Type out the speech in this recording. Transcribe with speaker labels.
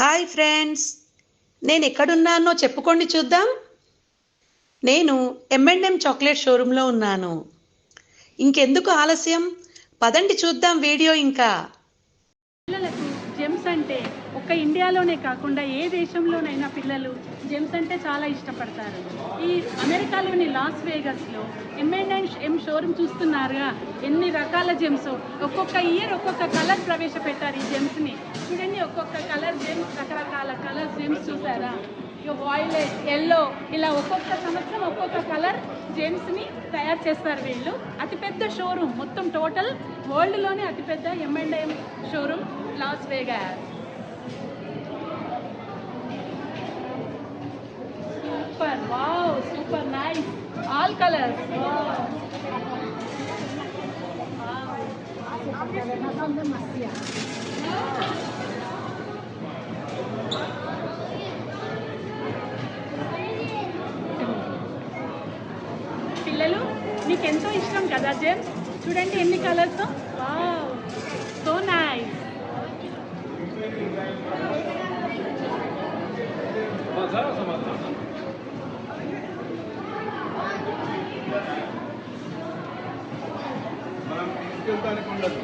Speaker 1: Hi friends. నేను ఎక్కడున్నానో చెప్పుకోండి చూద్దాం. నేను ఎంఎండ్ఎం చాక్లెట్ షోరూంలో ఉన్నాను. ఇంకెందుకు ఆలస్యం? పదండి చూద్దాం వీడియో ఇంకా.
Speaker 2: పిల్లలకు జెమ్స్ అంటే ఒక్క ఇండియాలోనే కాకుండా ఏ దేశంలోనైనా పిల్లలు జెమ్స్ అంటే చాలా ఇష్టపడతారు. ఈ అమెరికాలోని loss వేగస్లో M and and M showroom చూస్తున్నారుగా. ఎన్ని రకాల జెమ్స్ ఒక్కొక్క ఇయర్ ఒక్కొక్క కలర్ ప్రవేశపెట్టారు ఈ జెమ్స్ని చూడండి ఒక్కొక్క కలర్ జెమ్స్ రకరకాల కలర్ జెమ్స్ చూసారా? ఇక వాయిలెట్ ఎల్లో ఇలా ఒక్కొక్క సంవత్సరం ఒక్కొక్క కలర్ జెమ్స్ని తయారు చేస్తారు వీళ్ళు. అతిపెద్ద షోరూమ్ మొత్తం టోటల్ వరల్డ్లోనే అతిపెద్ద M and M showroom Las Vegas nice. All all colours పిల్లలు మీకు ఎంతో ఇష్టం కదా జెమ్స్? చూడండి ఎన్ని కలర్స్ వావ్ సో నైస్
Speaker 3: సమాధానం ಸಿಗಂತಾನಿಕೊಂಡದ್ದು